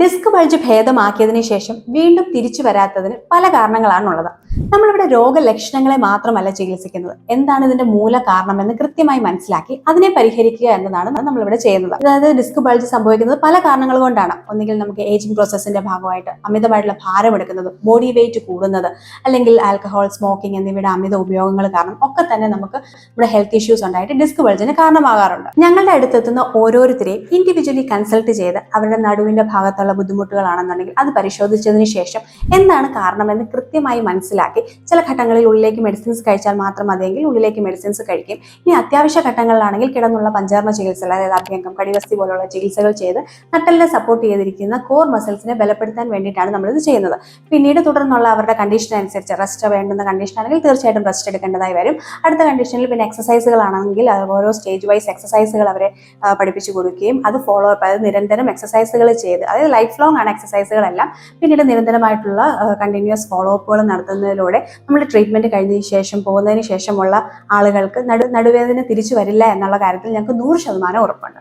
Disc bulge ഭേദമാക്കിയതിന് ശേഷം വീണ്ടും തിരിച്ചു വരാത്തതിന് പല കാരണങ്ങളാണുള്ളത്. നമ്മളിവിടെ രോഗലക്ഷണങ്ങളെ മാത്രമല്ല ചികിത്സിക്കുന്നത്. എന്താണ് ഇതിന്റെ മൂല കാരണമെന്ന് കൃത്യമായി മനസ്സിലാക്കി അതിനെ പരിഹരിക്കുക എന്നതാണ് നമ്മളിവിടെ ചെയ്യുന്നത്. അതായത് ഡിസ്ക് ബൾജ് സംഭവിക്കുന്നത് പല കാരണങ്ങൾ കൊണ്ടാണ്. ഒന്നുകിൽ നമുക്ക് ഏജിംഗ് പ്രോസസ്സിന്റെ ഭാഗമായിട്ട് അമിതമായിട്ടുള്ള ഭാരം എടുക്കുന്നത് ബോഡി വെയിറ്റ് കൂടുന്നത് അല്ലെങ്കിൽ ആൽക്കഹോൾ സ്മോക്കിംഗ് എന്നിവയുടെ അമിത ഉപയോഗങ്ങൾ കാരണം ഒക്കെ തന്നെ നമുക്ക് ഇവിടെ ഹെൽത്ത് ഇഷ്യൂസ് ഉണ്ടായിട്ട് ഡിസ്ക് ബൾജിന് കാരണമാകാറുണ്ട്. ഞങ്ങളുടെ അടുത്തെത്തുന്ന ഓരോരുത്തരെയും ഇൻഡിവിജ്വലി കൺസൾട്ട് ചെയ്ത് അവരുടെ നടുവിന്റെ ഭാഗത്തുള്ള ബുദ്ധിമുട്ടുകളാണെന്നുണ്ടെങ്കിൽ അത് പരിശോധിച്ചതിന് ശേഷം എന്താണ് കാരണമെന്ന് കൃത്യമായി മനസ്സിലാക്കി ചില ഘട്ടങ്ങളിൽ ഉള്ളിലേക്ക് മെഡിസിൻസ് കഴിച്ചാൽ മാത്രം മതിയെങ്കിൽ ഉള്ളിലേക്ക് മെഡിസിൻസ് കഴിക്കും. ഇനി അത്യാവശ്യ ഘട്ടങ്ങളിലാണെങ്കിൽ കിടന്നുള്ള പഞ്ചാർമ ചികിത്സകൾ അതായത് അഭ്യംഗം കടിവസ്തി പോലുള്ള ചികിത്സകൾ ചെയ്ത് നട്ടലിനെ സപ്പോർട്ട് ചെയ്തിരിക്കുന്ന കോർ മസിൽസിനെ ബലപ്പെടുത്താൻ വേണ്ടിയിട്ടാണ് നമ്മളിത് ചെയ്യുന്നത്. പിന്നീട് തുടർന്നുള്ള അവരുടെ കണ്ടീഷൻ അനുസരിച്ച് റെസ്റ്റ് വേണ്ടുന്ന കണ്ടീഷൻ ആണെങ്കിൽ തീർച്ചയായിട്ടും റെസ്റ്റ് എടുക്കേണ്ടതായി വരും. അടുത്ത കണ്ടീഷനിൽ പിന്നെ എക്സസൈസുകളാണെങ്കിൽ ഓരോ സ്റ്റേജ് വൈസ് എക്സസൈസുകൾ അവരെ പഠിപ്പിച്ചു കൊടുക്കുകയും അത് ഫോളോ അപ്പ് അതായത് നിരന്തരം എക്സസൈസുകൾ ചെയ്ത് അതായത് ലൈഫ് ലോങ് ആണ് എക്സസൈസുകളെല്ലാം പിന്നീട് നിരന്തരമായിട്ടുള്ള കണ്ടിന്യൂസ് ഫോളോ അപ്പുകൾ നടത്തുന്നതിലൂടെ നമ്മൾ ട്രീറ്റ്മെന്റ് കഴിഞ്ഞതിന് ശേഷം പോകുന്നതിന് ശേഷമുള്ള ആളുകൾക്ക് നടു നടുവേദന തിരിച്ചു വരില്ല എന്നുള്ള കാര്യത്തിൽ ഞങ്ങൾക്ക് നൂറ് ശതമാനം ഉറപ്പുണ്ട്.